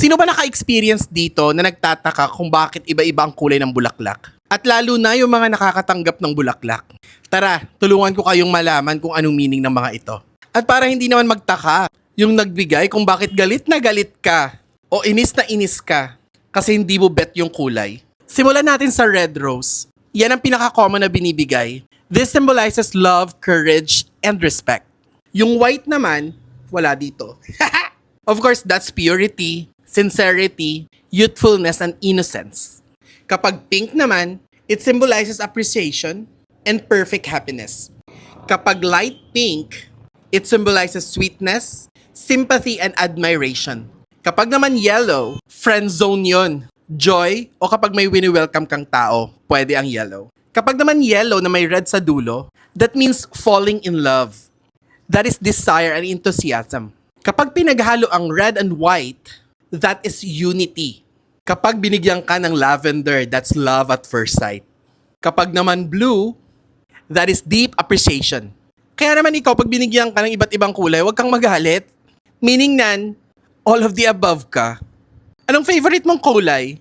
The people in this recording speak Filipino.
Sino ba naka-experience dito na nagtataka kung bakit iba-iba ang kulay ng bulaklak? At lalo na yung mga nakakatanggap ng bulaklak. Tara, tulungan ko kayong malaman kung anong meaning ng mga ito. At para hindi naman magtaka, yung nagbigay kung bakit galit na galit ka o inis na inis ka kasi hindi mo bet yung kulay. Simulan natin sa red rose. Yan ang pinaka-common na binibigay. This symbolizes love, courage, and respect. Yung white naman, wala dito. of course, that's purity, sincerity, youthfulness, and innocence. Kapag pink naman, it symbolizes appreciation and perfect happiness. Kapag light pink, it symbolizes sweetness, sympathy, and admiration. Kapag naman yellow, friend zone yon. Joy, o kapag may wini-welcome kang tao, pwede ang yellow. Kapag naman yellow na may red sa dulo, that means falling in love. That is desire and enthusiasm. Kapag pinaghalo ang red and white, that is unity. Kapag binigyan ka ng lavender, that's love at first sight. Kapag naman blue, that is deep appreciation. Kaya naman ikaw, pag binigyan ka ng iba't ibang kulay, huwag kang magalit. Meaning nan, all of the above ka. Anong favorite mong kulay?